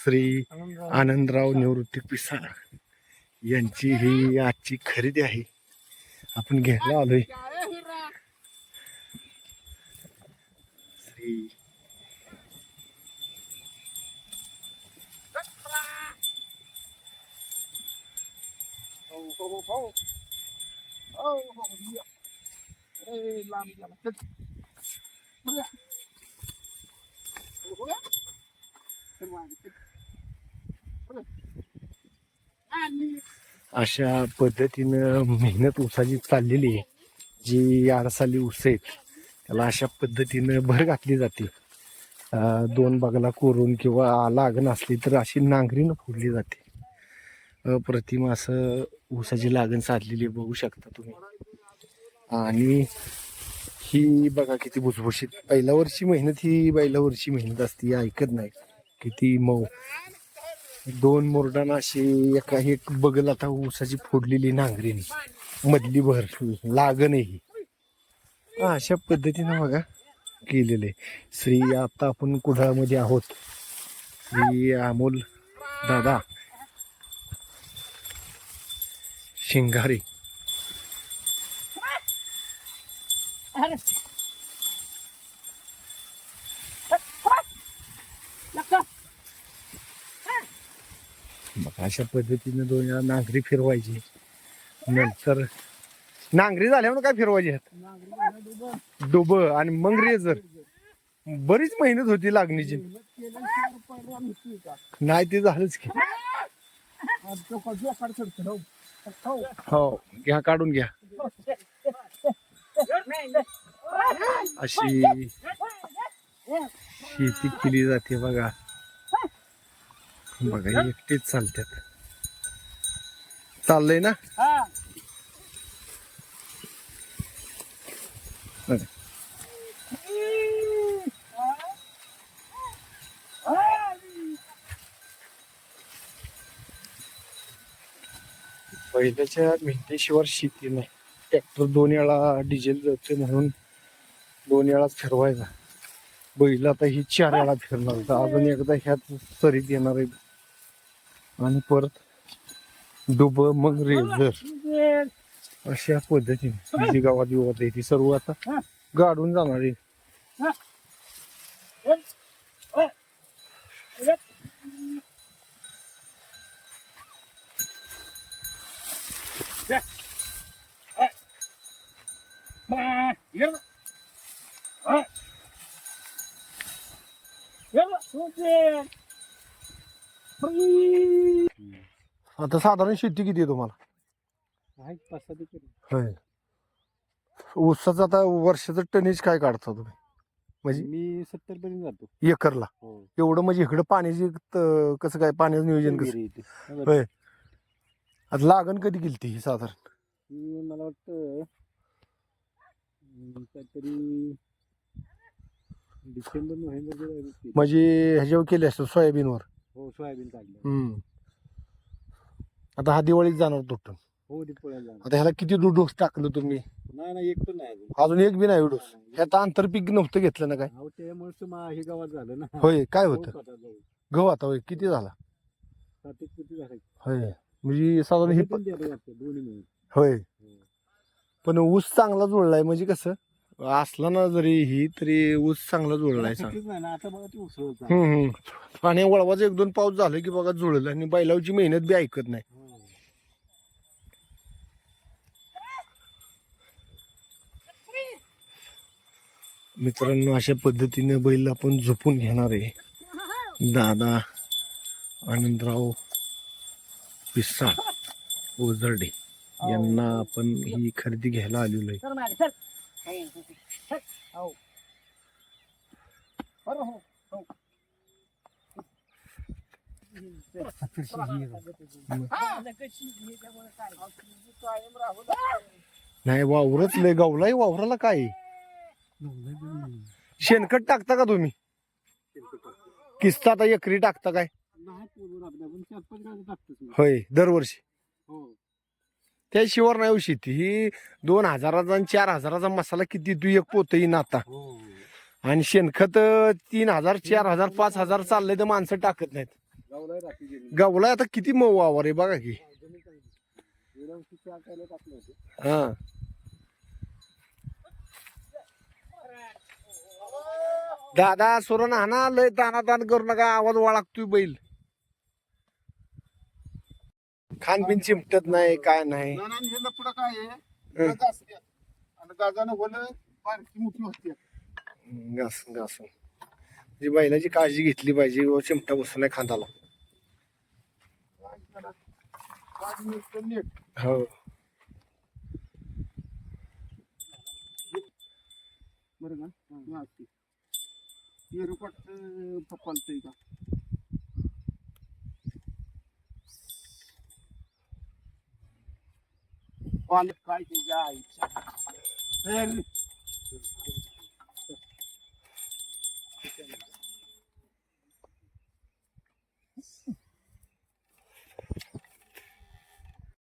श्री आनंदराव निवृत्ती पिसाळ यांची ही आजची खरेदी आहे आपण घ्यायला आलोय श्री अशा पद्धतीनं मेहनत ऊसाची चाललेली आहे. जी आरसाली ऊस आहेत त्याला अशा पद्धतीनं भर घातली जाते. दोन बागला कोरून किंवा लागण असली तर अशी नांगरीनं फोडली जाते. अप्रतिम असं ऊसाची लागण साधलेली आहे, बघू शकता तुम्ही. आणि ही बघा किती भुसभुशीत. पहिल्या वर्षी मेहनत ही पहिल्या वर्षी मेहनत असते ऐकत नाही. किती मऊ. दोन मोरडाना अशी एका एक बगल आता ऊसाची फोडलेली नांगरीने. मधली भर लागण ही. अशा पद्धतीनं बघा केलेले श्री आता आपण कुडाळमध्ये आहोत. श्री अमोल दादा. शिंगारे. मग अशा पद्धतीने दोन वेळा नांगरी फिरवायची. नंतर नांगरी झाल्यावर काय फिरवायची आहेत डोब आणि मग रेजर बरीच मेहनत होती लागणीची. नाही ते झालंच की. हो घ्या काढून घ्या. अशी शेती केली जाते बघा. बघा एकटेच चालतात चाललंय ना? बघा. पहिल्याच्या मेहनतीशिवाय शेती नाही. ट्रॅक्टर दोन वेळा डिझेल जाते म्हणून दोन वेळाच फिरवायचा. बैल आता ही चार वेळा फिरणार तर अजून एकदा ह्यात सरीत येणार आहे आणि परत डुब मग रेझर अशा पद्धतीने जी गावात युवत आहे ती सर्व आता गाडून जाणार आहे आता साधारण शेती किती आहे तुम्हाला? होय. ऊसाचं आता वर्षाचं टनेज काय काढता तुम्ही? म्हणजे मी सत्तर पर्यंत जातो. एकरला. हो. एवढं म्हणजे इकडं पाण्याची त- कसं काय पाण्याचं नियोजन कसं? विहिरी इथे. होय. आता लागण कधी केली ती ही साधारण? मला वाटतं अं, काहीतरी डिसेंबर नोव्हेंबरमध्ये लागली होती. म्हणजे ह्याच्यावर केली असतं सोयाबीनवर? हो सोयाबीन काढलं. हम्म. आता हा दिवाळीत जाणार तुटून. हो दिपोळ्याला जाणार. आता ह्याला किती दूध डोस टाकलं तुम्ही? नाही नाही एक पण नाही अजून. अजून एक बी नाही डोस. ह्यात आंतरपीक नव्हतं घेतलं ना काय? अहो त्यामुळे मा हे गावात झालं ना. होय काय हो, होतं? स्वतः जाऊ. गहू आता होय किती झाला? सात एक किती झालं? होय म्हणजे साधारण हे हे पण द्यायला लागतं दोन्ही मिळून. होय. हो. पण ऊस चांगला जुळलाय म्हणजे कसं? असला ना जरी ही तरी ऊस चांगला जुळलाय सांग. सुट्टीच नाही ना आता बघा ती उसळत हम्म हम्म. पाणी वळवाचं एक दोन पाऊस झालं की बघा जुळलं आणि बैलावची मेहनत बी ऐकत नाही. मित्रांनो अशा पद्धतीने बैल आपण झोपून घेणार आहे. दादा आनंदराव पिस्सा ओझरडे यांना आपण ही खरेदी घ्यायला आलेलो आहे. नाही वावरच लय गावलाय वावराला काय? शेणखत टाकता का तुम्ही? किस्ता आता एकरी टाकता काय? होय दरवर्षी. त्या शिवर नाही हो शेती. ही दोन हजाराचा आणि चार हजाराचा मसाला किती तू एक पोत येईन आता. आणि शेणखत तीन हजार चार हजार पाच हजार चाललंय तर माणसं टाकत नाहीत. गावला आता किती मऊ वावर आहे बघा की. हा. दादा सुरण हाना लय दाना दान करू नका आवाज वाळगतोय बैल. खानपिन चिमटत नाही काय नाही. नाना हे लपडं काय आहे? गाजा असते. आणि गाजानं होलं बारकी मोठी होते. घासून घासून जी बैलाची काळजी घेतली पाहिजे व चिमटा बसून नाही खांदाला. नीट हो. बरं का? हा, असते. हे रुपाट पप्पालतंय का पालक काय